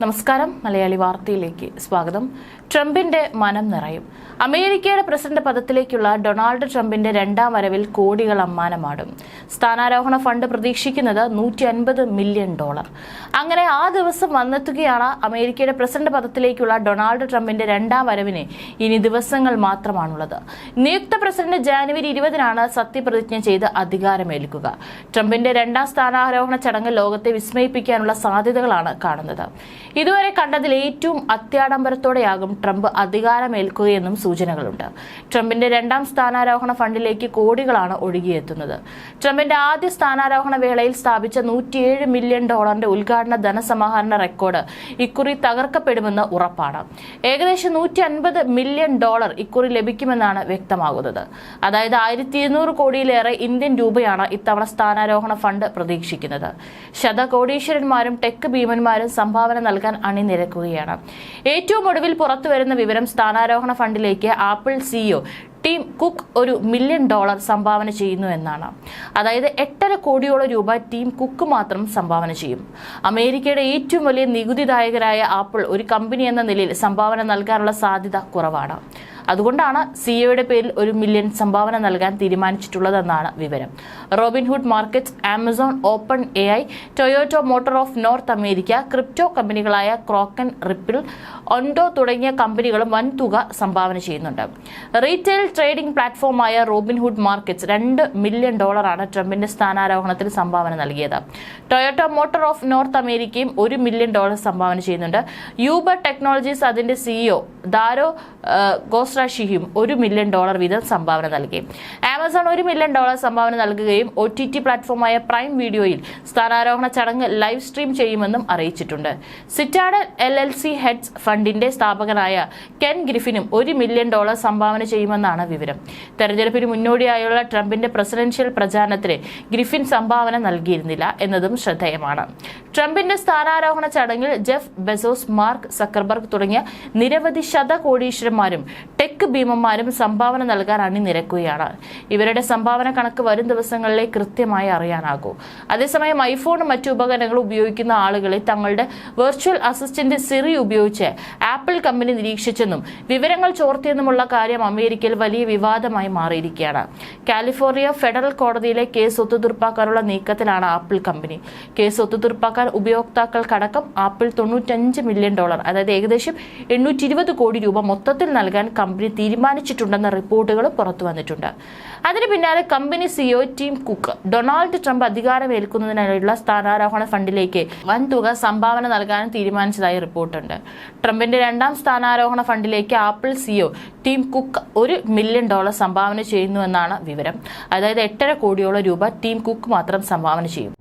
നമസ്കാരം. മലയാളി വാർത്തയിലേക്ക് സ്വാഗതം. ട്രംപിന്റെ മനം നിറയും. അമേരിക്കയുടെ പ്രസിഡന്റ് പദത്തിലേക്കുള്ള ഡൊണാൾഡ് ട്രംപിന്റെ രണ്ടാം വരവിൽ കോടികൾ അമ്മാനമാടും. സ്ഥാനാരോഹണ ഫണ്ട് പ്രതീക്ഷിക്കുന്നത് നൂറ്റി അൻപത് മില്യൺ ഡോളർ. അങ്ങനെ ആ ദിവസം വന്നെത്തുകയാണ് അമേരിക്കയുടെ പ്രസിഡന്റ് പദത്തിലേക്കുള്ള ഡൊണാൾഡ് ട്രംപിന്റെ രണ്ടാം വരവിന് ഇനി ദിവസങ്ങൾ മാത്രമാണുള്ളത്. നിയുക്ത പ്രസിഡന്റ് ജാനുവരി ഇരുപതിനാണ് സത്യപ്രതിജ്ഞ ചെയ്ത് അധികാരമേൽക്കുക. ട്രംപിന്റെ രണ്ടാം സ്ഥാനാരോഹണ ചടങ്ങ് ലോകത്തെ വിസ്മയിപ്പിക്കാനുള്ള സാധ്യതകളാണ് കാണുന്നത്. ഇതുവരെ കണ്ടതിൽ ഏറ്റവും അത്യാഡംബരത്തോടെയാകും ട്രംപ് അധികാരമേൽക്കുകയെന്നും സൂചനകളുണ്ട്. ട്രംപിന്റെ രണ്ടാം സ്ഥാനാരോഹണ ഫണ്ടിലേക്ക് കോടികളാണ് ഒഴുകിയെത്തുന്നത്. ട്രംപിന്റെ ആദ്യ സ്ഥാനാരോഹണ വേളയിൽ സ്ഥാപിച്ച നൂറ്റിയേഴ് മില്യൺ ഡോളറിന്റെ ഉദ്ഘാടന ധനസമാഹരണ റെക്കോർഡ് ഇക്കുറി തകർക്കപ്പെടുമെന്ന് ഉറപ്പാണ്. ഏകദേശം നൂറ്റി അൻപത് മില്യൺ ഡോളർ ഇക്കുറി ലഭിക്കുമെന്നാണ് വ്യക്തമാകുന്നത്. അതായത് ആയിരത്തി ഇരുന്നൂറ് കോടിയിലേറെ ഇന്ത്യൻ രൂപയാണ് ഇത്തവണ സ്ഥാനാരോഹണ ഫണ്ട് പ്രതീക്ഷിക്കുന്നത്. ശതകോടീശ്വരന്മാരും ടെക് ഭീമന്മാരും സംഭാവന നൽകാൻ അണിനിരക്കുകയാണ്. ഏറ്റവും ഒടുവിൽ പുറത്തുവരുന്ന വിവരം സ്ഥാനാരോഹണ ഫണ്ടിലേക്ക് ആപ്പിൾ സിഇഒ ടീം കുക്ക് ഒരു മില്യൺ ഡോളർ സംഭാവന ചെയ്യുന്നു എന്നാണ്. അതായത് എട്ടര കോടിയോളം രൂപ ടീം കുക്ക് മാത്രം സംഭാവന ചെയ്യും. അമേരിക്കയുടെ ഏറ്റവും വലിയ നികുതിദായകരായ ആപ്പിൾ ഒരു കമ്പനി എന്ന നിലയിൽ സംഭാവന നൽകാനുള്ള സാധ്യത കുറവാണ്. അതുകൊണ്ടാണ് സിഇഒയുടെ പേരിൽ ഒരു മില്യൺ സംഭാവന നൽകാൻ തീരുമാനിച്ചിട്ടുള്ളതെന്നാണ് വിവരം. Robinhood Markets Amazon OpenAI Toyota Motor of North America crypto കമ്പനികളായ Kraken Ripple Ondo തുടങ്ങിയ കമ്പനികളും വൻതുക സംഭാവന ചെയ്യുന്നുണ്ട്. റീറ്റെയിൽ ട്രേഡിംഗ് പ്ലാറ്റ്ഫോമായ റോബിൻഹുഡ് മാർക്കറ്റ്സ് രണ്ട് മില്യൺ ഡോളറാണ് ട്രംപിന്റെ സ്ഥാനാരോഹണത്തിൽ സംഭാവന നൽകിയത്. ടൊയോട്ടോ മോട്ടോർ ഓഫ് നോർത്ത് അമേരിക്കയും ഒരു മില്യൺ ഡോളർ സംഭാവന ചെയ്യുന്നുണ്ട്. യൂബർ ടെക്നോളജീസ് അതിന്റെ സിഇഒ ദാരോ ഗോസ്രാഷിയും ഒരു മില്യൺ ഡോളർ വീതം സംഭാവന നൽകി. ആമസോൺ ഒരു മില്യൺ ഡോളർ സംഭാവന നൽകുകയും ഒ ടി ടി പ്ലാറ്റ്ഫോമായ പ്രൈം വീഡിയോയിൽ സ്ഥാനാരോഹണ ചടങ്ങ് ലൈവ് സ്ട്രീം ചെയ്യുമെന്നും അറിയിച്ചിട്ടുണ്ട്. Citadel L L C hedge ഫണ്ടിന്റെ സ്ഥാപകനായ കെൻ ഗ്രിഫിനും ഒരു മില്യൺ ഡോളർ സംഭാവന ചെയ്യുമെന്നാണ് വിവരം. തെരഞ്ഞെടുപ്പിന് മുന്നോടിയായുള്ള ട്രംപിന്റെ പ്രസിഡൻഷ്യൽ പ്രചാരണത്തിന് ഗ്രിഫിൻ സംഭാവന നൽകിയിരുന്നില്ല എന്നതും ശ്രദ്ധേയമാണ്. ട്രംപിന്റെ സ്ഥാനാരോഹണ ചടങ്ങിൽ ജെഫ് ബെസോസ് മാർക്ക് സക്കർബർഗ് തുടങ്ങിയ നിരവധി ശതകോടീശ്വരന്മാരും ടെക് ഭീമന്മാരും സംഭാവന നൽകാൻ അണിനിരക്കുകയാണ്. ഇവരുടെ സംഭാവന കണക്ക് വരും ദിവസങ്ങളിലെ കൃത്യമായി അറിയാനാകൂ. അതേസമയം ഐഫോണും മറ്റു ഉപകരണങ്ങളും ഉപയോഗിക്കുന്ന ആളുകളെ തങ്ങളുടെ വെർച്വൽ അസിസ്റ്റന്റ് സിറി ഉപയോഗിച്ച് ആപ്പിൾ കമ്പനി നിരീക്ഷിച്ചെന്നും വിവരങ്ങൾ ചോർത്തിയെന്നുമുള്ള കാര്യം അമേരിക്കയിൽ വലിയ വിവാദമായി മാറിയിരിക്കുകയാണ്. കാലിഫോർണിയ ഫെഡറൽ കോടതിയിലെ കേസ് ഒത്തുതീർപ്പാക്കാനുള്ള നീക്കത്തിലാണ് ആപ്പിൾ കമ്പനി. കേസ് ഒത്തുതീർപ്പാക്കാൻ ഉപയോക്താക്കൾക്കടക്കം ആപ്പിൾ തൊണ്ണൂറ്റഞ്ച് മില്യൺ ഡോളർ അതായത് ഏകദേശം എണ്ണൂറ്റി ഇരുപത് കോടി രൂപ മൊത്തത്തിൽ നൽകാൻ കമ്പനി തീരുമാനിച്ചിട്ടുണ്ടെന്ന റിപ്പോർട്ടുകൾ പുറത്തു വന്നിട്ടുണ്ട്. അതിന് പിന്നാലെ company CEO Tim Cook Donald Trump അധികാരമേൽക്കുന്നതിനായുള്ള സ്ഥാനാരോഹണ ഫണ്ടിലേക്ക് വൻ തുക സംഭാവന നൽകാനും തീരുമാനിച്ചതായി റിപ്പോർട്ടുണ്ട്. ട്രംപിന്റെ രണ്ടാം സ്ഥാനാരോഹണ ഫണ്ടിലേക്ക് ആപ്പിൾ സിഇഒ ടീം കുക്ക് ഒരു മില്യൺ ഡോളർ സംഭാവന ചെയ്യുന്നുവെന്നാണ് വിവരം. അതായത് എട്ടര കോടിയോളം രൂപ ടീം കുക്ക് മാത്രം സംഭാവന ചെയ്യും.